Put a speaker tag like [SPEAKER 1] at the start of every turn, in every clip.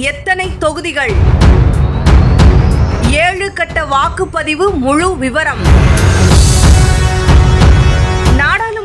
[SPEAKER 1] எத்தனை தொகுதிகள்? ஏழு கட்ட வாக்குப்பதிவு முழு விவரம்.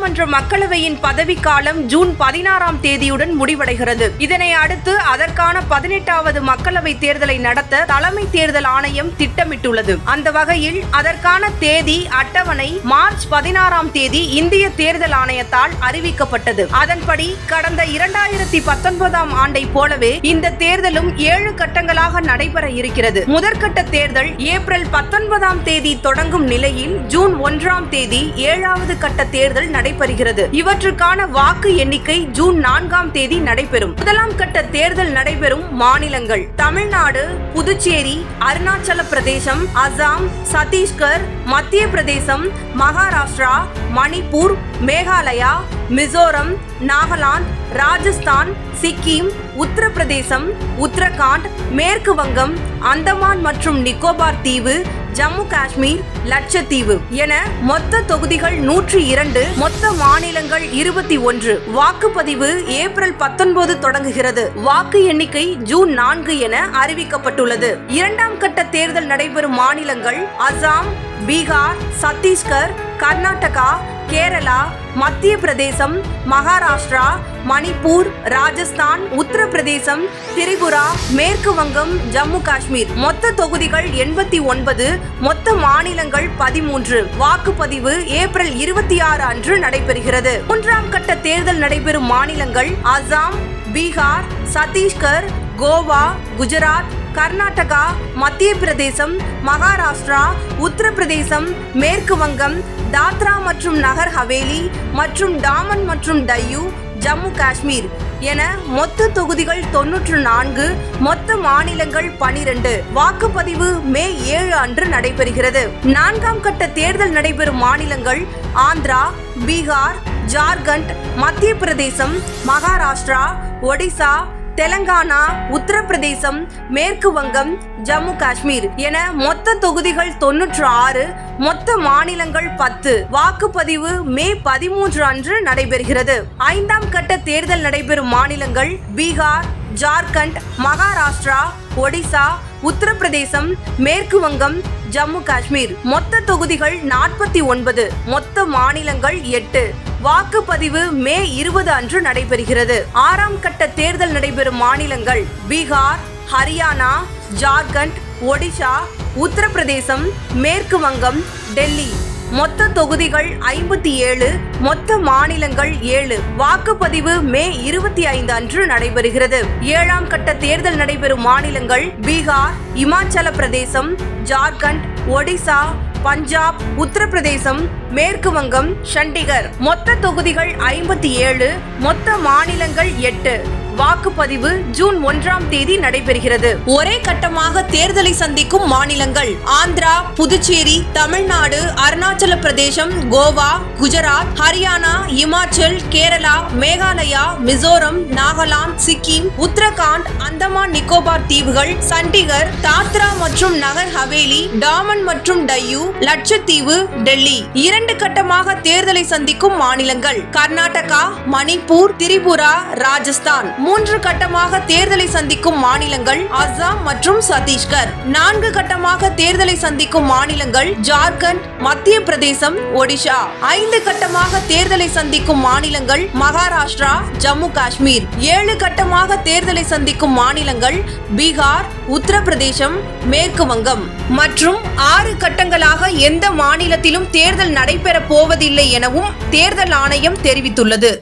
[SPEAKER 1] நாடாளுமன்ற மக்களவையின் பதவிக்காலம் ஜூன் பதினாறாம் தேதியுடன் முடிவடைகிறது. இதனை அடுத்து அதற்கான பதினெட்டாவது மக்களவை தேர்தலை நடத்த தலைமை தேர்தல் ஆணையம் திட்டமிட்டுள்ளது. அந்த வகையில் அதற்கான தேதி அட்டவணை மார்ச் பதினாறாம் தேதி இந்திய தேர்தல் ஆணையத்தால் அறிவிக்கப்பட்டது. அதன்படி கடந்த இரண்டாயிரத்தி பத்தொன்பதாம் ஆண்டை போலவே இந்த தேர்தலும் ஏழு கட்டங்களாக நடைபெற இருக்கிறது. முதற்கட்ட தேர்தல் ஏப்ரல் பத்தொன்பதாம் தேதி தொடங்கும் நிலையில் ஜூன் ஒன்றாம் தேதி ஏழாவது கட்ட தேர்தல் நடைபெறுகிறது. இவற்றுக்கான வாக்கு எண்ணிக்கை ஜூன் நான்காம் தேதி நடைபெறும். முதலாம் கட்ட தேர்தல் நடைபெறும் மாநிலங்கள். தமிழ்நாடு புதுச்சேரி அருணாச்சல பிரதேசம் அசாம் சத்தீஸ்கர் மத்திய பிரதேசம் மகாராஷ்டிரா மணிப்பூர் மேகாலயா மிசோரம் நாகாலாந்து ராஜஸ்தான் சிக்கிம் உத்தரப்பிரதேசம் உத்தரகாண்ட் மேற்கு வங்கம் அந்தமான் மற்றும் நிக்கோபார் தீவு ஜம்மு காஷ்மீர் லட்சத்தீவு என மொத்த தொகுதிகள் நூற்றி இரண்டு மொத்த மாநிலங்கள் இருபத்தி ஒன்று. வாக்குப்பதிவு ஏப்ரல் பத்தொன்பது தொடங்குகிறது. வாக்கு எண்ணிக்கை ஜூன் நான்கு என அறிவிக்கப்பட்டுள்ளது. இரண்டாம் கட்ட தேர்தல் நடைபெறும் மாநிலங்கள் அசாம் பீகார் சத்தீஸ்கர் கர்நாடகா கேரளா மத்திய பிரதேசம் மகாராஷ்டிரா மணிப்பூர் ராஜஸ்தான் உத்தரப்பிரதேசம் திரிபுரா மேற்கு வங்கம் ஜம்மு காஷ்மீர். மொத்த தொகுதிகள் எண்பத்தி ஒன்பது மொத்த மாநிலங்கள் பதிமூன்று. வாக்குப்பதிவு ஏப்ரல் இருபத்தி ஆறு அன்று நடைபெறுகிறது. மூன்றாம் கட்ட தேர்தல் நடைபெறும் மாநிலங்கள் அசாம் பீகார் சத்தீஸ்கர் கோவா குஜராத் கர்நாடகா மத்திய பிரதேசம் மகாராஷ்டிரா உத்தரப்பிரதேசம் மேற்கு வங்கம் தாத்ரா மற்றும் நகர் ஹவேலி மற்றும் டாமன் மற்றும் டையூ ஜம்மு காஷ்மீர் என மொத்த தொகுதிகள் தொன்னூற்று நான்கு மொத்த மாநிலங்கள் பனிரெண்டு. வாக்குப்பதிவு மே ஏழு அன்று நடைபெறுகிறது. நான்காம் கட்ட தேர்தல் நடைபெறும் மாநிலங்கள் ஆந்திரா பீகார் ஜார்க்கண்ட் மத்திய பிரதேசம் மகாராஷ்டிரா ஒடிசா தெலங்கானா உத்தரப்பிரதேசம் மேற்கு வங்கம் ஜம்மு காஷ்மீர் என மொத்த தொகுதிகள் தொன்னூற்று ஆறு மொத்த மாநிலங்கள் பத்து. வாக்குப்பதிவு மே பதிமூன்று அன்று நடைபெறுகிறது. ஐந்தாம் கட்ட தேர்தல் நடைபெறும் மாநிலங்கள் பீகார் ஜார்க்கண்ட் மகாராஷ்டிரா ஒடிசா உத்தரப்பிரதேசம் மேற்கு வங்கம் ஜம்மு காஷ்மீர். மொத்த தொகுதிகள் நாற்பத்தி ஒன்பது மொத்த மாநிலங்கள் எட்டு. வாக்குப்பதிவு மே இருபது அன்று நடைபெறுகிறது. ஆறாம் கட்ட தேர்தல் நடைபெறும் மாநிலங்கள் பீகார் ஹரியானா ஜார்க்கண்ட் ஒடிஷா உத்தரப்பிரதேசம் மேற்கு வங்கம் டெல்லி. மொத்த தொகுதிகள் ஐம்பத்தி ஏழு மொத்த மாநிலங்கள் ஏழு. வாக்குப்பதிவு மே இருபத்தி ஐந்து அன்று நடைபெறுகிறது. ஏழாம் கட்ட தேர்தல் நடைபெறும் மாநிலங்கள் பீகார் இமாச்சல பிரதேசம் ஜார்க்கண்ட் ஒடிசா பஞ்சாப் உத்தரப்பிரதேசம் மேற்கு வங்கம் சண்டிகர். மொத்த தொகுதிகள் ஐம்பத்தி ஏழு மொத்த மாநிலங்கள் எட்டு. வாக்குப்பதிவு ஜூன் ஒன்றாம் தேதி நடைபெறுகிறது. ஒரே கட்டமாக தேர்தலை சந்திக்கும் மாநிலங்கள் ஆந்திரா புதுச்சேரி தமிழ்நாடு அருணாச்சல பிரதேசம் கோவா குஜராத் ஹரியானா இமாச்சல் கேரளா மேகாலயா மிசோரம் நாகாலாந்து சிக்கிம் உத்தரகாண்ட் அந்தமான் நிக்கோபார் தீவுகள் சண்டிகர் தாத்ரா மற்றும் நகர் ஹவேலி டாமன் மற்றும் டையூ லட்சத்தீவு டெல்லி. இரண்டு கட்டமாக தேர்தலை சந்திக்கும் மாநிலங்கள் கர்நாடகா மணிப்பூர் திரிபுரா ராஜஸ்தான். மூன்று கட்டமாக தேர்தலை சந்திக்கும் மாநிலங்கள் அஸ்ஸாம் மற்றும் சத்தீஸ்கர். நான்கு கட்டமாக தேர்தலை சந்திக்கும் மாநிலங்கள் ஜார்க்கண்ட் மத்திய பிரதேசம் ஒடிஷா. ஐந்து கட்டமாக தேர்தலை சந்திக்கும் மாநிலங்கள் மகாராஷ்டிரா ஜம்மு காஷ்மீர். ஏழு கட்டமாக தேர்தலை சந்திக்கும் மாநிலங்கள் பீகார் உத்தரப்பிரதேசம் மேற்கு வங்கம். மற்றும் ஆறு கட்டங்களாக எந்த மாநிலத்திலும் தேர்தல் நடைபெறப் போவதில்லை எனவும் தேர்தல் ஆணையம் தெரிவித்துள்ளது.